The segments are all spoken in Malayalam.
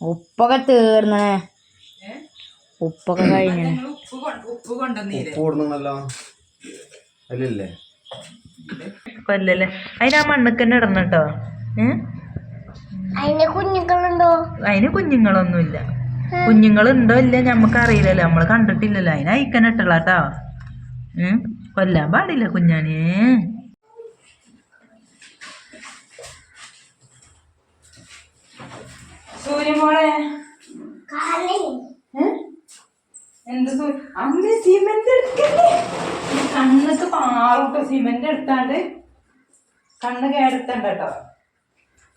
ഉപ്പൊക്കെ തീർന്നേ ഉപ്പൊക്കെ കഴിഞ്ഞ. ഉപ്പ് കൊണ്ട് ഉപ്പ് കൊണ്ടുവന്നീര് കൂടുന്നല്ലോ കൊല്ലല്ലേ. അതിന് ആ മണ്ണൊക്കെ തന്നെ ഇടണം അതിന് കുഞ്ഞുങ്ങളുണ്ടോ? അതിന് കുഞ്ഞുങ്ങളൊന്നുമില്ല. കുഞ്ഞുങ്ങളുണ്ടോ ഇല്ല ഞമ്മക്ക് അറിയില്ലല്ലോ നമ്മൾ കണ്ടിട്ടില്ലല്ലോ. അതിന് അയക്കനെ ഇട്ടല്ല കേട്ടോ കൊല്ലാൻ പാടില്ല കുഞ്ഞാനെ. സൂര്യമോളെ എന്ത് അമ്മ സിമെന്റ് എടുക്കല്ലേ? കണ്ണൊക്കെ പാറൂട്ടോ സിമെന്റ് എടുത്താണ്ട്. കണ്ണ് കേടുത്തണ്ട കേട്ടോ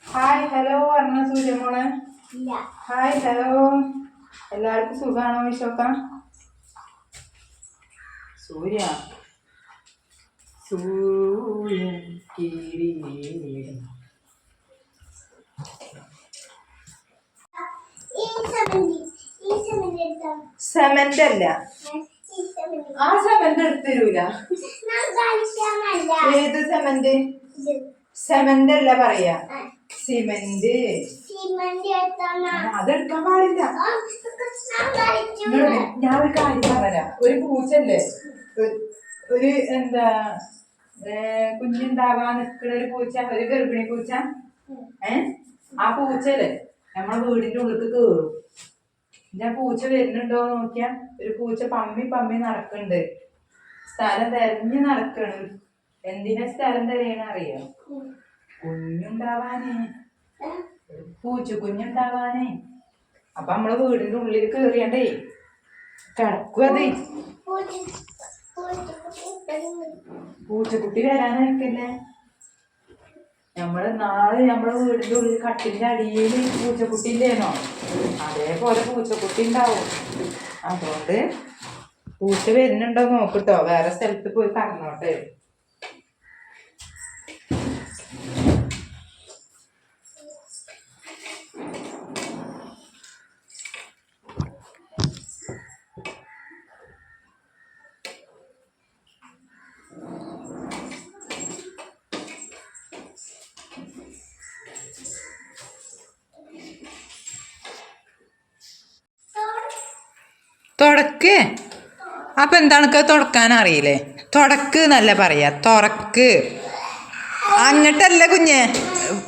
ഹായ് ഹലോ പറഞ്ഞ സൂര്യമോളെ ഹായ് ഹലോ എല്ലാവർക്കും സുഖാണോ വിശോക്ക സൂര്യ. സൂര്യൻ കിരീടം. സെമന്റ് അല്ല. ആ സെമന്റ് എടുത്തരൂല ഏത് സെമന്റ് സെമന്റ് അല്ല പറയാ. സിമെന്റ് അതെടുക്കാൻ പാടില്ല. ഞാൻ ഒരു കാര്യം പറയാ ഒരു പൂച്ചല്ലേ? ഒരു- എന്താ കുഞ്ഞുണ്ടാകാൻ നിൽക്കുന്ന ഒരു പൂച്ച ഒരു ഗർഭിണി പൂച്ച? ഏ? ആ പൂച്ചല്ലേ? നമ്മളെ വീടിന്റെ ഉള്ളിൽ കേറും. ഞാൻ പൂച്ച വരുന്നുണ്ടോ നോക്കിയാ ഒരു പൂച്ച പമ്മി പമ്മി നടക്കുന്നുണ്ട് സ്ഥലം തെരഞ്ഞു നടക്കണ്. എന്തിനാ സ്ഥലം തെരയണ അറിയോ? കുഞ്ഞുണ്ടാവാനേ. പൂച്ച കുഞ്ഞുണ്ടാവാനേ. അപ്പൊ നമ്മൾ വീടിന്റെ ഉള്ളിൽ കേറിയണ്ടേ കിടക്കുവതേ. പൂച്ചക്കുട്ടി വരാനൊക്കെയല്ലേ നമ്മൾ നാളെ നമ്മളെ വീടിന്റെ ഉള്ളിൽ കട്ടിന്റെ അടിയിൽ പൂച്ചക്കുട്ടി ഇല്ലേനോ അതേപോലെ പൂച്ചക്കുട്ടി ഉണ്ടാവും അതുകൊണ്ട് പൂച്ച വരുന്നുണ്ടോ നോക്കിട്ടോ വേറെ സ്ഥലത്ത് പോയി കറന്നോട്ടെ തുടക്ക്. അപ്പം എന്താണ് തുടക്കാൻ അറിയില്ലേ? തുടക്ക് എന്നല്ല പറയാ തുറക്ക്. അങ്ങട്ടല്ല കുഞ്ഞെ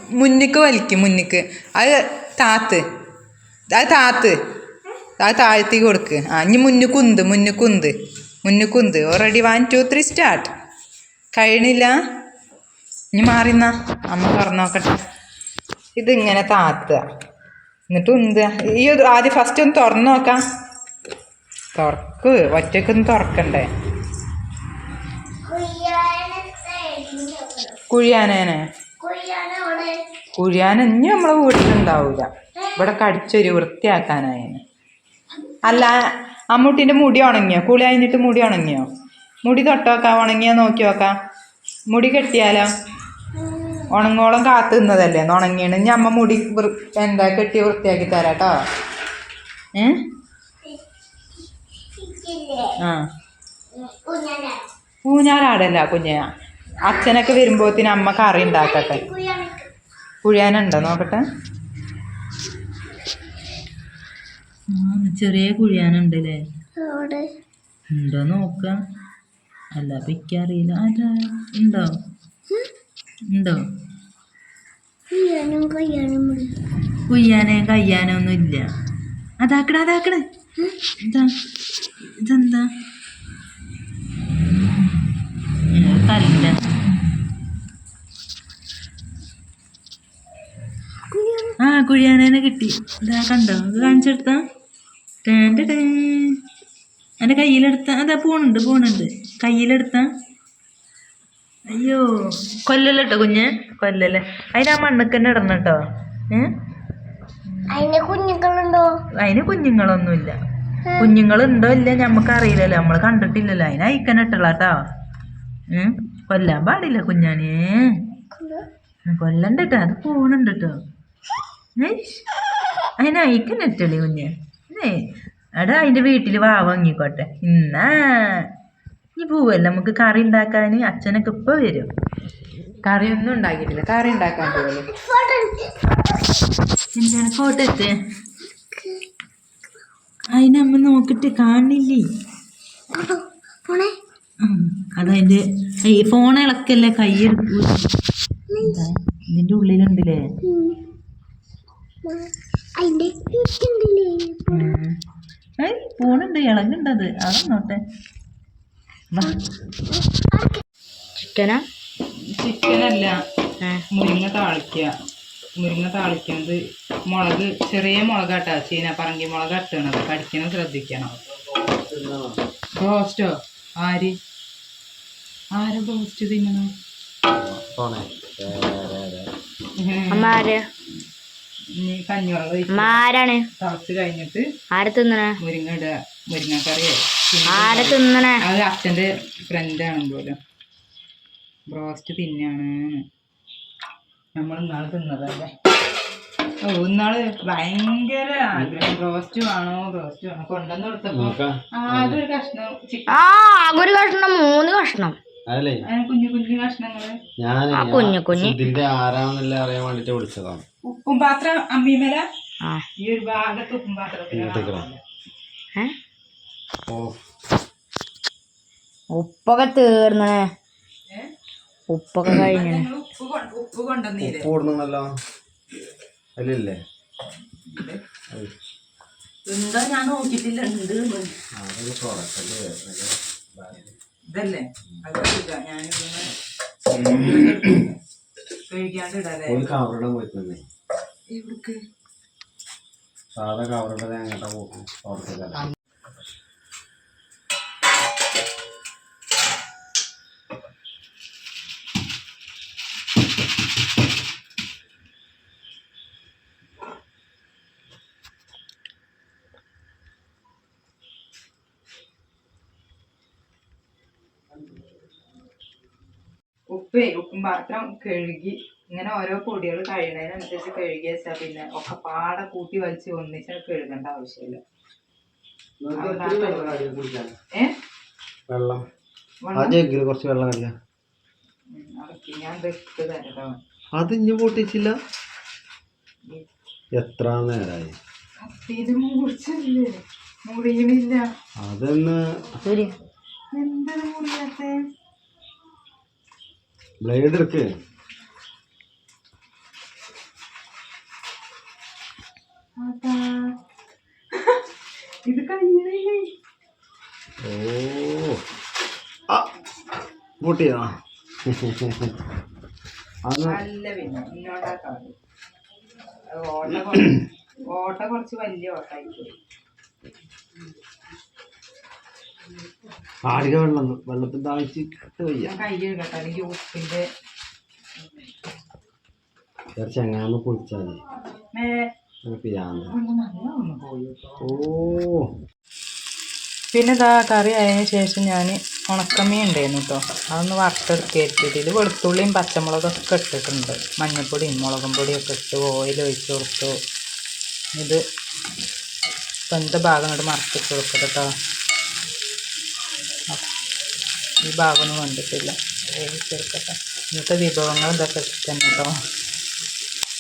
മുന്നിക്ക് വലിക്കും മുന്നിക്ക്. അത് താത്ത്. അത് താത്ത്. അത് താഴ്ത്തി കൊടുക്ക്. ആ ഇനി മുന്നു കുന്ത് മുന്നു കുന്ത് മുന്നു കുന്ത്. Already one two three start കഴിയണില്ല? ഇനി മാറിന്നാ അമ്മ പറഞ്ഞു നോക്കട്ടെ. ഇതിങ്ങനെ താത്തുക. എന്നിട്ട് ഉന്തുക. ഈ ആദ്യം ഫസ്റ്റ് ഒന്ന് തുറന്നു നോക്കാം. തുറക്ക്. ഒറ്റക്കൊന്ന് തുറക്കണ്ടേ? കുഴിയാനേനെ? കുഴിയാന ഇനി നമ്മളെ വീട്ടിലുണ്ടാവൂല. ഇവിടെ കടിച്ചൊരു വൃത്തിയാക്കാനായേനെ. അല്ല അമ്മൂട്ടിന്റെ മുടി ഉണങ്ങിയോ? കുളി കഴിഞ്ഞിട്ട് മുടി ഉണങ്ങിയോ? മുടി തൊട്ടോക്കാം ഉണങ്ങിയോ നോക്കി നോക്കാം. മുടി കെട്ടിയാലോ? ഉണങ്ങോളം കാത്തു നിന്നതല്ലേ ഉണങ്ങിയാണ്. ഇനി അമ്മ മുടി എന്താ കെട്ടി വൃത്തിയാക്കി തരാട്ടോ. ഏ? ആ. ഊഞ്ഞാലാടല്ല കുഞ്ഞ? അച്ഛനൊക്കെ വരുമ്പോത്തിന് അമ്മ കറി ഉണ്ടാക്കട്ടെ. കുഴിയാനുണ്ടോ നോക്കട്ടെ. ചെറിയ കുഴിയാനുണ്ടല്ലേ? ഉണ്ടോ നോക്ക. അല്ല പിക്കറിയില്ല അല്ല ഉണ്ടോ? ഉണ്ടോ? കുയ്യാനും കയ്യാനും ഒന്നും ഇല്ല അതാക്കണ അതാക്കണ. എന്താ ഇതെന്താ? ആ കുഴിയാനേനെ കിട്ടി. ഇതാ കണ്ടോ? അത് കാണിച്ചെടുത്താ? ടേന്റെ ടേ എന്റെ കയ്യിലെടുത്ത അതാ പോണുണ്ട് പോണുണ്ട്. കയ്യിലെടുത്ത. അയ്യോ. കൊല്ലല്ലോ കേട്ടോ കുഞ്ഞ്? കൊല്ലല്ലേ. അതിനാ മണ്ണൊക്കെ തന്നെ ഇടണം കേട്ടോ ഏ? അതിന്റെ കുഞ്ഞുങ്ങളുണ്ടോ? അതിന് കുഞ്ഞുങ്ങളൊന്നുമില്ല. കുഞ്ഞുങ്ങളുണ്ടോ ഇല്ല ഞമ്മക്ക് അറിയില്ലല്ലോ നമ്മൾ കണ്ടിട്ടില്ലല്ലോ. അതിന് അയക്കനെ ഇട്ടല്ല കേട്ടോ കൊല്ലാൻ പാടില്ല കുഞ്ഞാനേ. കൊല്ലണ്ട കേട്ടോ അത് പോണുണ്ട് കേട്ടോ അതിന് അയക്കനിട്ടല്ലേ കുഞ്ഞ്. എടാ അതിന്റെ വീട്ടിൽ വാ വാങ്ങിക്കോട്ടെ. ഇന്നാ. ഇനി പോവല്ലേ. നമുക്ക് കറി ഉണ്ടാക്കാൻ അച്ഛനൊക്കെ ഇപ്പൊ വരും. കറിയൊന്നും ഉണ്ടാക്കിയിട്ടില്ല. കറി ഉണ്ടാക്കാൻ പോകുന്നു എന്താണ് ഫോട്ടോ എത്തേ അതിനമ്മ നോക്കിട്ട് കാണില്ലേ? പോണേ അതതിന്റെ ഈ ഫോൺ ഇളക്കല്ലേ കൈ എടുക്കൂ. ഇതിന്റെ ഉള്ളിലുണ്ടല്ലേ? ഫോണുണ്ട് ഇളകുണ്ട് അത്. അതൊന്നോട്ടെ. ചിക്കനാ? ചിക്കനല്ല. അല്ല മുരിങ്ങ താളിക്ക. മുരിങ്ങ താളിക്കുന്നത് മുളക് ചെറിയ മുളകാട്ടാ. ചീന പറങ്കി മുളക് ഇട്ടണത് കടിക്കണം ശ്രദ്ധിക്കണം. ബ്രോസ്റ്റോ ആര്? ആരും ബ്രോസ്റ്റ് തിന്നണം ആരാണ്? തിളച്ച് കഴിഞ്ഞിട്ട് ആരെ തിന്നണേ? മുരിങ്ങ ഇടുക. മുരിങ്ങക്കറിയോ? ആരെ തിന്നണേ? അത് അച്ഛന്റെ ഫ്രണ്ടാണ് പോലും. ബ്രോസ്റ്റ് തിന്നാണ് നമ്മൾ ഇന്നാൾ തിന്നതല്ലേ? ഓ ഇന്നാൾ ഭയങ്കര ആഗ്രഹം. ബ്രോസ്റ്റ് വേണോ? ബ്രോസ്റ്റ് വേണോ? കൊണ്ടുവന്ന് കൊടുത്തപ്പോ ആകൊരു ആകെ ഒരു കഷ്ണം ചിക്കൻ ആ ആകെ ഒരു കഷ്ണം മൂന്ന് കഷ്ണം. കുഞ്ഞു കുഞ്ഞു കഷ്ണങ്ങൾ. ഞാൻ ആ കുഞ്ഞു കുഞ്ഞ്. ഇതിന്റെ ആരാണെന്നല്ല അറിയാൻ വേണ്ടിട്ട് വിളിച്ചതാണ്. ഉപ്പും പാത്രം അമ്മീമല ആ. ഈ ഒരു ഭാഗത്ത് ഉപ്പും ഓ. ഉപ്പൊക്കെ തീർന്നണേ. ഉപ്പൊക്കെ കഴിഞ്ഞു. ഉപ്പ് കൊണ്ട് അല്ലേ കൊണ്ടുവന്നില്ലേ? ഉപ്പ് എന്താ ഞാൻ നോക്കിയിട്ടില്ല. ഉണ്ട് ഇതല്ലേ? അത് കഴിക്കാണ്ട് ഇടാല്ലേ കവറിടാൻ പോയിട്ടുണ്ടേ. സാധാ കവറിടാൻ എങ്ങോട്ടാ പോകും പാത്രം കഴുകി ഇങ്ങനെ ഓരോ പൊടികൾ കഴുകുന്നതിനനുസരിച്ച് കഴുകി വെച്ചാൽ പിന്നെ ഒക്കെ പാടെ കൂട്ടി വലിച്ച് ഒന്നിച്ച് കഴുകേണ്ട ആവശ്യമില്ല. കുറച്ച് വെള്ളം അത് ഇഞ്ഞു പൊട്ടിച്ചില്ല? എത്ര നേരായി? അതെന്ന്? എന്താ മുറിയാത്തെ? ബ്ലേഡ് എടുക്ക്. അതാ ഇത് കഴിയണില്ലേ ഓ. ആ പൊട്ടിയോ? അത് നല്ല പിന്നെ ഇന്നോണ്ടാക്കാൻ ഓട്ട കുറച്ച് ഓട്ട കുറച്ച് വലിയ ഓട്ടായി പോയി ആടിക വെള്ളം വെള്ളത്തിൽ താഴ്ച വയ്യ. ചെങ്ങാന്ന് കുളിച്ചാൽ ഓ. പിന്നെ ഇതാ കറി ആയതിനു ശേഷം ഞാൻ ഉണക്കമീൻ ഉണ്ടായിരുന്നു കേട്ടോ. അതൊന്ന് വറുത്തെടുക്കുകയായിരിക്കും ഇതിൽ വെളുത്തുള്ളിയും പച്ചമുളകൊക്കെ ഇട്ടിട്ടുണ്ട്. മഞ്ഞൾപ്പൊടിയും മുളകും പൊടിയും ഒക്കെ ഇട്ട് ഓയിൽ ഒഴിച്ച് കൊടുത്തു. ഇത് വെന്ത ഭാഗം ഇങ്ങോട്ട് മറച്ചിട്ട് കൊടുക്കട്ടെ കേട്ടോ? ഈ ഭാഗമൊന്നും വന്നിട്ടില്ല വേവിച്ചെടുക്കട്ടെ. ഇന്നത്തെ വിഭവങ്ങൾ ഇതൊക്കെ തന്നെ കേട്ടോ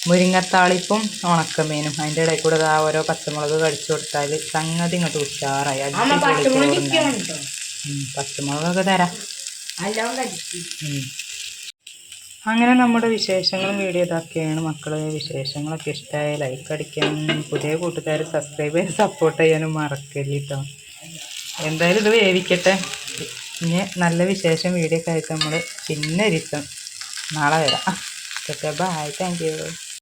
മുരിങ്ങത്താളിപ്പും ഉണക്കമീനും. അതിന്റെ ഇടയിൽ കൂടെ ആ ഓരോ പച്ചമുളക് കടിച്ചു കൊടുത്താൽ സംഗതി ഇങ്ങോട്ട് ഉഷാറായി. പച്ചമുളകൊക്കെ തരാം. അങ്ങനെ നമ്മുടെ വിശേഷങ്ങളും വീഡിയോ ഇതൊക്കെയാണ് മക്കളെ വിശേഷങ്ങളൊക്കെ ഇഷ്ടമായ ലൈക്ക് അടിക്കാനും പുതിയ കൂട്ടുകാർ സബ്സ്ക്രൈബ് ചെയ്ത് സപ്പോർട്ട് ചെയ്യാനും മറക്കല്ലേ കേട്ടോ എന്തായാലും ഇത് വേവിക്കട്ടെ. ഇനി നല്ല വിശേഷം വീഡിയോ ഒക്കെ ആയിട്ട് നമ്മൾ പിന്നെ ഇരിക്കും നാളെ വരാം. Bye thank you